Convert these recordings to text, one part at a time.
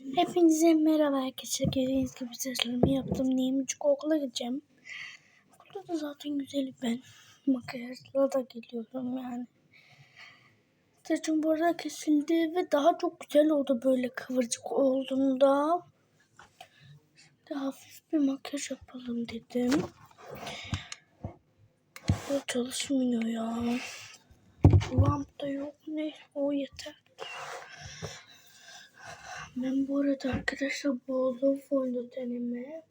Hepinize merhaba arkadaşlar. Gördüğünüz gibi saçlarımı yaptım. Neyim? Çünkü okula gideceğim. Okulda da zaten güzelim ben. Makyajla da geliyorum yani. Saçım bu arada kesildi ve daha çok güzel oldu böyle kıvırcık olduğunda. Şimdi hafif bir makyaj yapalım dedim. Bu çalışmıyor ya. Lamp da yok. Ne? O yeter. Ben bu arada arkadaşlar buldum fondötenimi.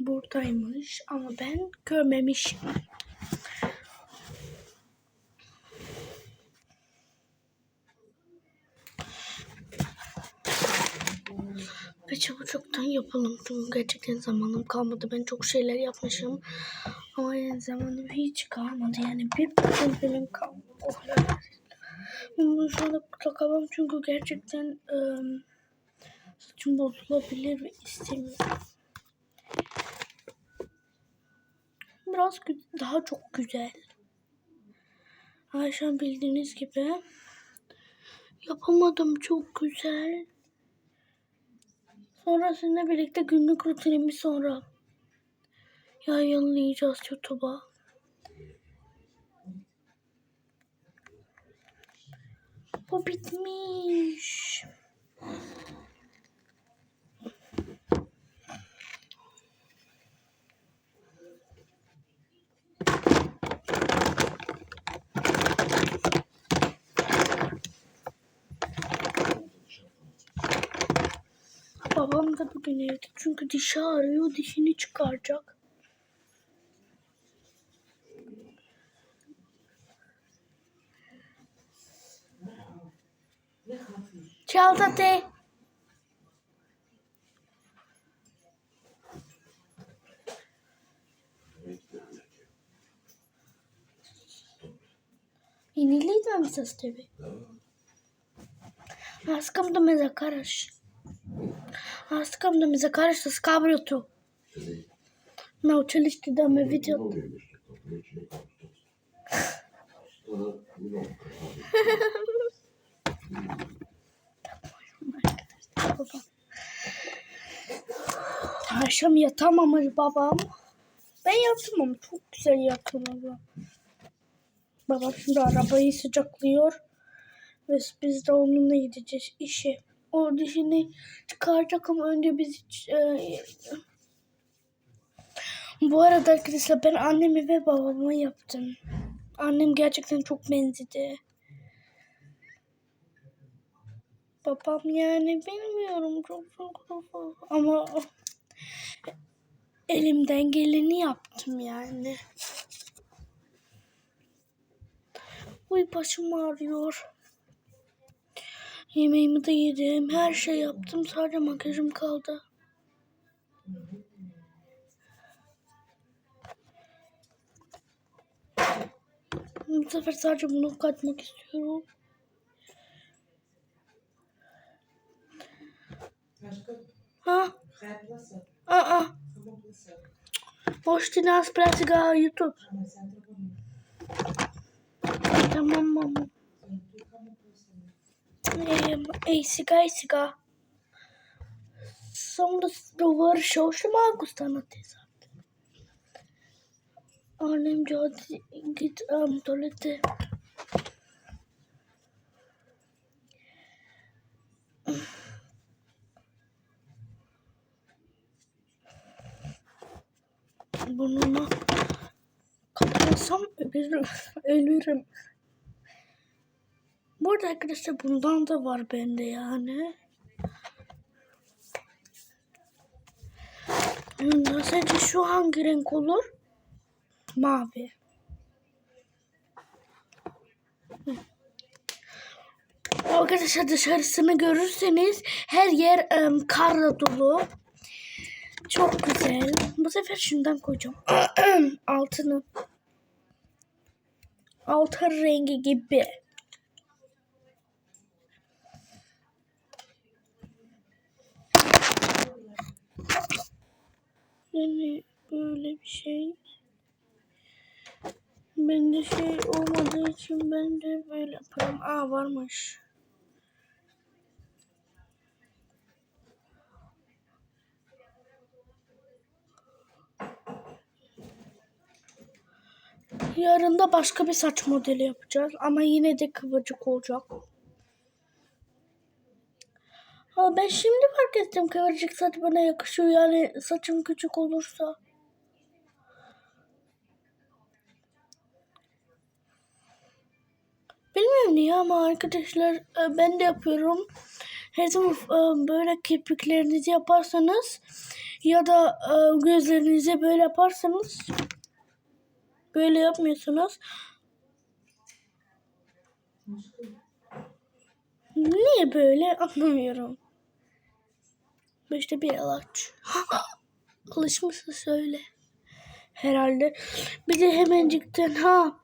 Buradaymış ama ben görmemişim. Ve çabucaktan yapalım. Çünkü gerçekten zamanım kalmadı. Ben çok şeyler yapmışım. Ama yani zamanım hiç kalmadı. Yani bir film kalmadı. O. Bunu şu takamam çünkü gerçekten ıı, saçım bozulabilir ve istemiyorum. Biraz daha çok güzel. Ayşe bildiğiniz gibi yapamadım çok güzel. Sonra sizinle birlikte günlük rutinimi sonra yayınlayacağız YouTube'a. Bu bitmiş. Babam da bugün evde çünkü dişi ağrıyor, dişini çıkaracak. Чалтате. И не ли идвам с тебе? Аз искам да ме закараш. Аз искам да ме закараш с кабриото. На училище да ме видят. Baba. Akşam yatamamış babam. Ben yattım ama çok güzel yattım abla. Babam şimdi arabayı sıcaklıyor. Ve biz de onunla gideceğiz işe. O dişini çıkaracak ama önce biz e, Bu arada arkadaşlar ben annemi ve babamı yaptım. Annem gerçekten çok benzedi. Babam yani bilmiyorum çok çok ama elimden geleni yaptım yani. Uy başım ağrıyor. Yemeğimi de yedim. Her şey yaptım. Sadece makyajım kaldı. Bu sefer sadece bunu katmak istiyorum. Aa. Kabuklasın. Boş dinaz pratika YouTube. Tamam mama. Ej, ej, siga, ej, siga. Som det provar så som Augustan till Annem jag git um, tuvalete. Bununla kapatsam ölürüm. ölürüm. Bu arada arkadaşlar bundan da var bende yani. Sence şu hangi renk olur? Mavi. Arkadaşlar dışarısını görürseniz her yer em, karla dolu. Çok güzel. Bu sefer şundan koyacağım. Altını. Altın rengi gibi. Yani böyle bir şey. Bende şey olmadığı için ben de böyle yaparım. Aa varmış. Yarın da başka bir saç modeli yapacağız. Ama yine de kıvırcık olacak. Ama ben şimdi fark ettim kıvırcık saç bana yakışıyor. Yani saçım küçük olursa. Bilmiyorum niye ama arkadaşlar e, ben de yapıyorum. Her zaman e, böyle kirpiklerinizi yaparsanız ya da e, gözlerinizi böyle yaparsanız böyle yapmıyorsunuz. Niye böyle anlamıyorum. İşte bir ilaç. Alışmışsın söyle. Herhalde. Bir de hemencikten ha.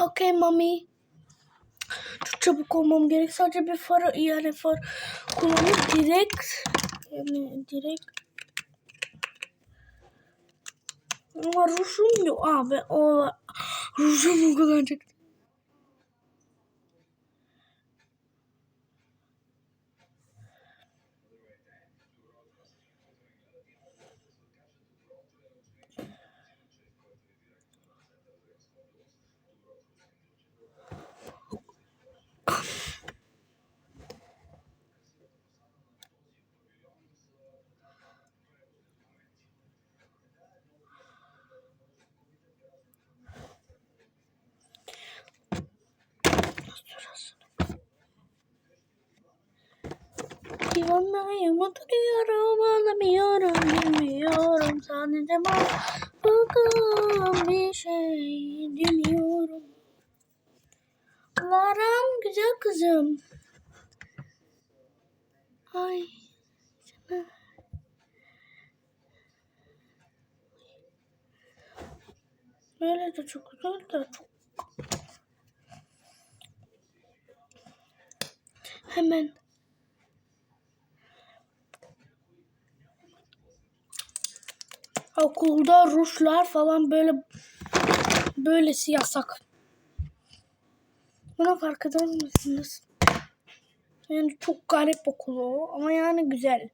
Okey mami. Çok çabuk olmam gerek. Sadece bir far yani far kullanıp direkt yani direkt ama rujum yok abi. O rujum kullanacaktım. Divanlayı mutluyum alamıyorum bilmiyorum sadece bakın bir şey demiyorum. Laram güzel kızım. Ay canım. Böyle de çok güzel de çok. Hemen. Okulda rujlar falan böyle böylesi yasak. Buna fark eder misiniz? Yani çok garip okul o ama yani güzel.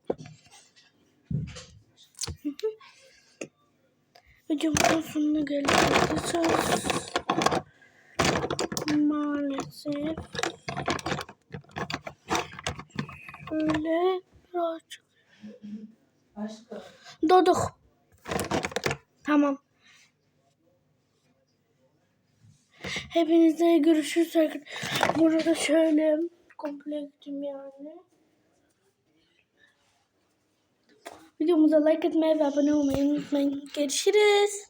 Videomuzun sonuna geldik. Maalesef. Şöyle birazcık. Başka. Doduk. Tamam. Hepinizle görüşürüz arkadaşlar. Burada şöyle komple gittim yani. Videomuza like etmeyi ve abone olmayı unutmayın. Görüşürüz.